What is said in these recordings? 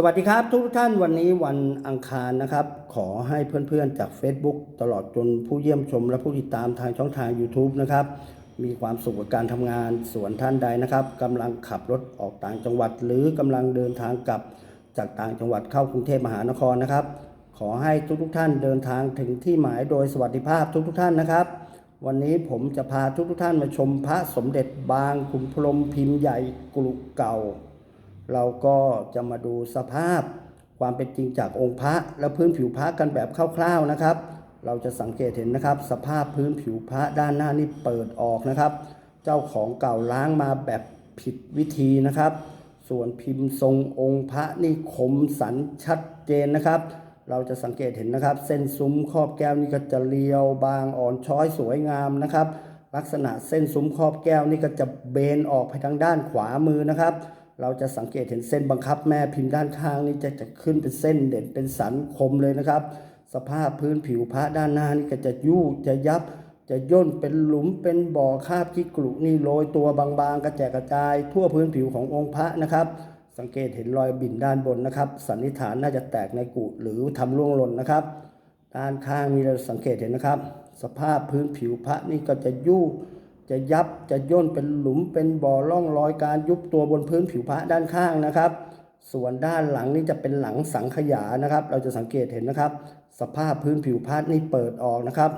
สวัสดีครับทุกท่านวันนี้วันอังคารนะครับ ขอให้เพื่อนๆจาก Facebook ตลอดจนผู้เยี่ยมชมและผู้ติดตามทางช่องทาง YouTube นะครับ มีความสุขกับการทำงานส่วนท่านใดนะครับกำลังขับรถออกต่างจังหวัด หรือกำลังเดินทางกลับจากต่างจังหวัดเข้ากรุงเทพมหานครนะครับ ขอให้ทุกๆท่านเดินทางถึงที่หมายโดยสวัสดิภาพทุกๆท่านนะครับ วันนี้ผมจะพาทุกๆท่านมาชมพระสมเด็จบางขุนพรหมพิมพ์ใหญ่กรุเก่า เราก็จะมาดูสภาพความเป็นจริงจากองค์พระและพื้นผิวพระกันแบบคร่าวๆนะครับ เราจะสังเกตเห็นนะครับ สภาพพื้นผิวพระด้านหน้านี่เปิดออกนะครับ เจ้าของเก่าล้างมาแบบผิดวิธีนะครับ ส่วนพิมพ์ทรงองค์พระนี่คมสันชัดเจนนะครับ เราจะสังเกตเห็นนะครับ เส้นซุ้มครอบแก้วนี่ก็จะเรียวบางอ่อนช้อยสวยงามนะครับ ลักษณะเส้นซุ้มครอบแก้วนี่ก็จะเบนออกไปทางด้านขวามือนะครับ เราจะสังเกตเห็นเส้นบังคับแม่พิมพ์ด้านข้างนี่จะจะขึ้นเป็นเส้นเด่นเป็นสันคมเลยนะครับ สภาพพื้นผิวพระด้านหน้านี่ก็จะยู่จะยับ จะย่นเป็นหลุมเป็นบ่อคาบขี้กรุนี่โรยตัวบางๆ กระแจกกระจาย ทั่วพื้นผิวขององค์พระนะครับ สังเกตเห็นรอยบิ่นด้านบนนะครับ สันนิษฐานน่าจะแตกในกุหรือทำร่วงหล่นนะครับ ด้านข้างนี่เราสังเกตเห็นนะครับ สภาพพื้นผิวพระนี่ก็จะยู่ จะยับจะย่นเป็นหลุมเป็นบ่อร่องรอยการยุบตัวบนพื้นผิวพระด้านข้างนะครับ ส่วนด้านหลังนี่จะเป็นหลังสังขยานะครับ เราจะสังเกตเห็นนะครับ สภาพพื้นผิวพระนี่เปิดออกนะครับ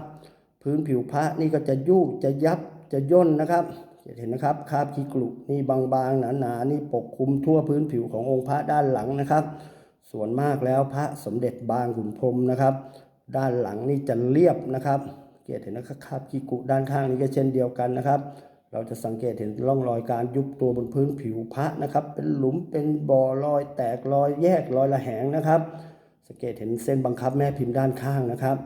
พื้นผิวพระนี่ก็จะยุ่จะยับจะย่นนะครับจะเห็นนะครับคราบขี้กลุนี่บางๆหนาๆนี่ปกคลุมทั่วพื้นผิวขององค์พระด้านหลังนะครับ ส่วนมากแล้วพระสมเด็จบางขุนพรมนะครับ ด้านหลังนี่จะเรียบนะครับ เกตเห็นนะครับขากีกุด้านข้างนี้ก็เช่นเดียวกันนะครับ เราจะสังเกตเห็นร่องรอยการยุบตัวบนพื้นผิวพระนะครับ เป็นหลุมเป็นบ่อรอยแตกรอยแยกรอยระแหงนะครับ สังเกตเห็นเส้นบังคับแม่พิมพ์ด้านข้างนะครับ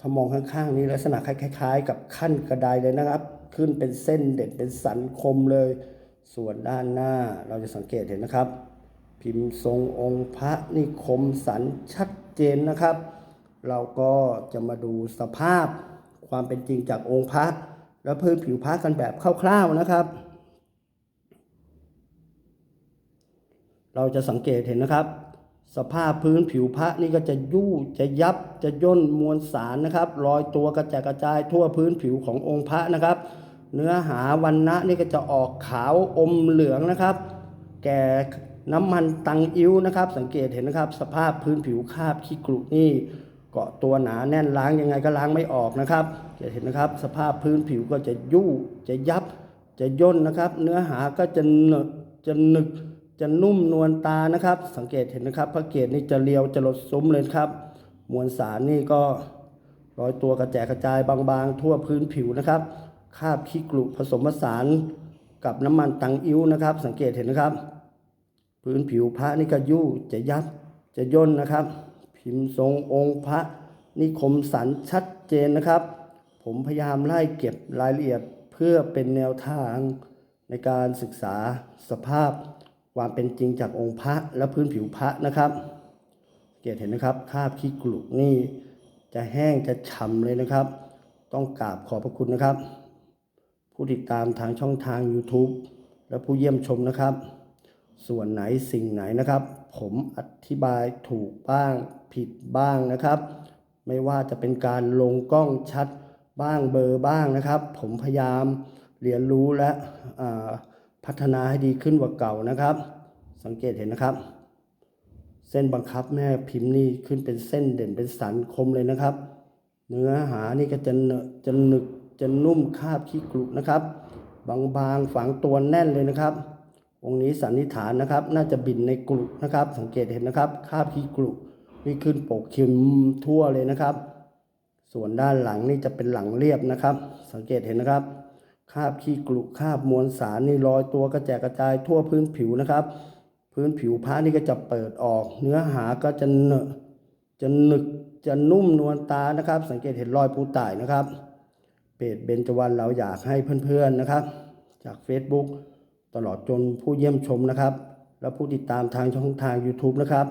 ถ้ามองข้างๆนี้ลักษณะคล้ายๆ กับขั้นกระไดเลยนะครับ ขึ้นเป็นเส้นเด่นเป็นสันคมเลย ส่วนด้านหน้าเราจะสังเกตเห็นนะครับ พิมพ์ทรงองค์พระนี่คมสันชัดเจนนะครับ เราก็จะมาดูสภาพ ความเป็นจริงจากองค์พระและพื้นผิวพระกันแบบคร่าวๆนะครับ เราจะสังเกตเห็นนะครับ สภาพพื้นผิวพระนี่ก็จะยู่จะยับจะย่นมวลสารนะครับรอยตัวกระจายกระจายทั่วพื้นผิวขององค์พระนะครับ เนื้อหาวันนะนี่ก็จะออกขาวอมเหลืองนะครับ แก่น้ำมันตังอิ้วนะครับ สังเกตเห็นนะครับ สภาพพื้นผิวคาบขี้กรุนี่ เกาะตัวหนาแน่นล้างยังไงก็ล้างไม่ออกนะครับ จะเห็นนะครับสภาพพื้นผิวก็จะยู่จะยับ จะย่นนะครับ เนื้อหาก็จะหนึกจะหนึกจะนุ่มนวลตานะครับ สังเกตเห็นนะครับพระเกศนี่จะเรียวจะหลดซุ้มเลยครับ มวลสารนี่ก็รอยตัวกระแจกกระจายบางๆ ทั่วพื้นผิวนะครับคาบขี้กรุผสมผสานกับน้ำมันตังอิ้วนะครับ สังเกตเห็นนะครับ พื้นผิวพระนี่ก็ยู่จะยับจะย่นนะครับ พิมพ์ทรงองค์พระนี่คมสันชัดเจนนะครับ ผมพยายามไล่เก็บรายละเอียดเพื่อเป็นแนวทางในการศึกษาสภาพความเป็นจริงจากองค์พระและพื้นผิวพระนะครับ เกตเห็นนะครับคราบขี้กลุกนี่จะแห้งจะฉ่ำเลยนะครับ ต้องกราบขอบพระคุณนะครับ ผู้ติดตามทางช่องทาง YouTube และผู้เยี่ยมชมนะครับ ส่วนไหนสิ่งไหนนะครับ ผมอธิบายถูกบ้างผิดบ้างนะครับ ไม่ว่าจะเป็นการลงกล้องชัดบ้างเบอร์บ้างนะครับ ผมพยายามเรียนรู้และพัฒนาให้ดีขึ้นกว่าเก่านะครับ สังเกตเห็นนะครับ เส้นบังคับแม่พิมพ์นี่ขึ้นเป็นเส้นเด่นเป็นสันคมเลยนะครับ เนื้อหานี่ก็จะเนอะจะหนึกจะนุ่มคาบขี้กรุนะครับ บางๆฝังตัวแน่นเลยนะครับ องค์นี้สันนิษฐานนะครับ น่าจะบินในกรุนะครับ สังเกตเห็นนะครับคาบขี้กรุนี่ขึ้นปกคิมทั่วเลยนะครับ ส่วนด้านหลังนี่จะเป็นหลังเรียบนะครับ สังเกตเห็นนะครับคาบขี้กรุคาบมวลสารนี่ลอยตัวกระแจกกระจายทั่วพื้นผิวนะครับ พื้นผิวผ้านี่ก็จะเปิดออก เนื้อหาก็จะเนอะจะหนึกจะนุ่มนวลตานะครับ สังเกตเห็นรอยปูต่ายนะครับเพจเบญจวรรณเราอยากให้เพื่อนๆนะครับ จาก Facebook ตลอดจนผู้เยี่ยมชมนะครับ และผู้ติดตามทางช่องทาง YouTube นะครับ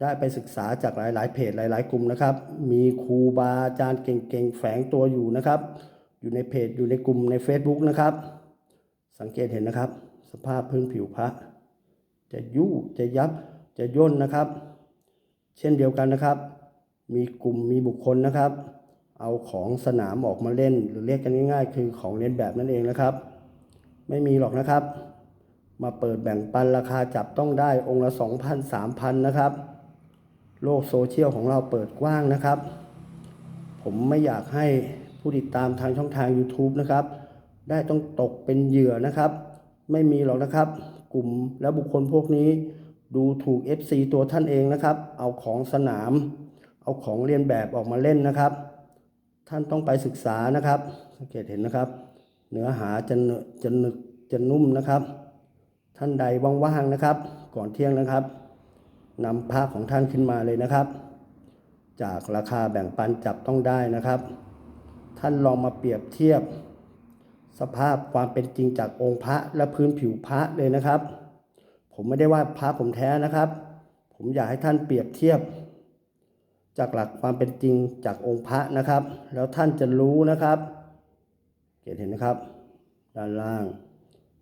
ได้ไปศึกษาจากหลาย ๆ เพจหลาย ๆ กลุ่มนะครับ มีครูบาอาจารย์เก่ง ๆ แฝงตัวอยู่นะครับ อยู่ในเพจอยู่ในกลุ่มใน Facebook นะครับ สังเกตเห็นนะครับ สภาพพื้นผิวพระ จะยู่จะยับจะย่นนะครับ เช่นเดียวกันนะครับ มีกลุ่มมีบุคคลนะครับ เอาของสนามออกมาเล่น หรือเรียกกันง่าย ๆ คือของเล่นแบบนั่นเองนะครับ ไม่มีหรอกนะครับ มาเปิดแบ่งปันราคาจับต้องได้องค์ละ 2,000 3,000 นะครับ โลกโซเชียลของเราเปิดกว้างนะครับ ผมไม่อยากให้ผู้ติดตามทางช่องทาง YouTube นะครับ ได้ต้องตกเป็นเหยื่อนะครับ ไม่มีหรอกนะครับ กลุ่มและบุคคลพวกนี้ ดูถูก FC ตัวท่านเองนะครับ เอาของสนาม เอาของเรียนแบบออกมาเล่นนะครับ ท่านต้องไปศึกษานะครับ สังเกตเห็นนะครับ เนื้อหาจะเนอะจะหนึกจะนุ่มนะครับ ท่านใดว่างๆนะครับ ก่อนเที่ยงนะครับนำภาพของท่านขึ้นมาเลยนะครับ จากราคาแบ่งปันจับต้องได้นะครับ ท่านลองมาเปรียบเทียบ สภาพความเป็นจริงจากองค์พระและพื้นผิวพระเลยนะครับ ผมไม่ได้ว่าพระผมแท้นะครับ ผมอยากให้ท่านเปรียบเทียบ จากหลักความเป็นจริงจากองค์พระนะครับ แล้วท่านจะรู้นะครับ เห็นนะครับ ด้านล่าง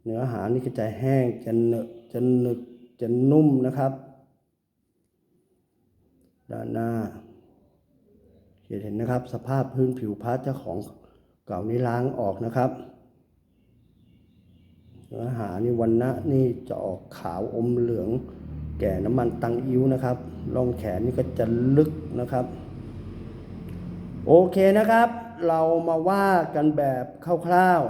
เนื้อหานี่ก็จะแห้งจะเนอะจะหนึกจะนุ่มนะครับ ด้านหน้าเห็นนะครับ สภาพพื้นผิวพระเจ้าของเก่านี้ล้างออกนะครับเนื้อหานี่วันนะนี่จะออกขาวอมเหลือง แก่น้ำมันตังอิ้วนะครับร่องแขนนี่ก็จะลึกนะครับ โอเคนะครับ เรามาว่ากันแบบคร่าว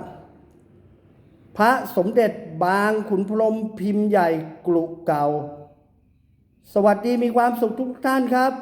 ๆ พระสมเด็จบางขุนพรมพิมพ์ใหญ่กลุเก่า สวัสดีมีความสุขทุกท่านครับ